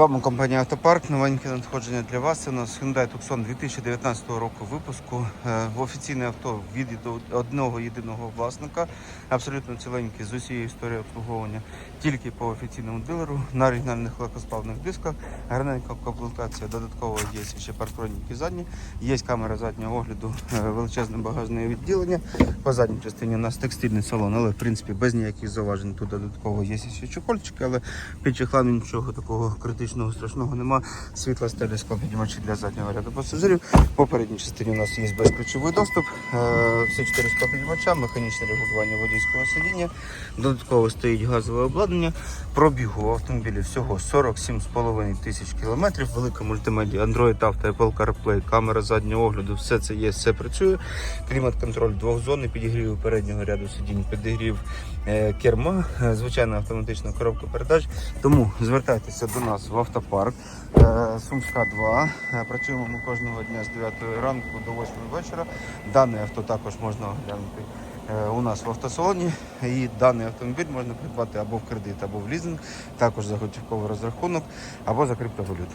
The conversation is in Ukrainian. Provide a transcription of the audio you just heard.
вами компанія Автопарк. Новеньке надходження для вас. Це у нас Hyundai Tucson 2019 року випуску. Е, Офіційне авто від одного єдиного власника. Абсолютно ціленьке з усією історією обслуговування. Тільки по офіційному дилеру на оригінальних легкосплавних дисках. Гарненька комплектація. Додатково є ще парктроніки задні. Є камера заднього огляду, е, величезне багажне відділення. По задній частині у нас текстильний салон, але в принципі без ніяких зауважень. Тут додатково є ще чохольчики, але під чехлами нічого такого критичного страшного нема. Світла стелі склопіднімачі для заднього ряду пасажирів. В попередній частині у нас є безключовий доступ. Е, Всі чотири склопіднімача, механічне регулювання водійського сидіння. Додатково стоїть газове обладнання. Пробігу в автомобілі всього 47,5 тисяч кілометрів. Велика мультимедіа, Android Auto, Apple CarPlay, камера заднього огляду, все це є, все працює. Клімат-контроль двохзонний, підігрів переднього ряду сидінь, підігрів е, керма, е, звичайна автоматична коробка передач. Тому звертайтеся до нас автопарк е, Сумська 2. Е, Працюємо ми кожного дня з 9 ранку до 8 вечора. Дане авто також можна оглянути е, у нас в автосалоні. І даний автомобіль можна придбати або в кредит, або в лізинг, також за готівковий розрахунок, або за криптовалюту.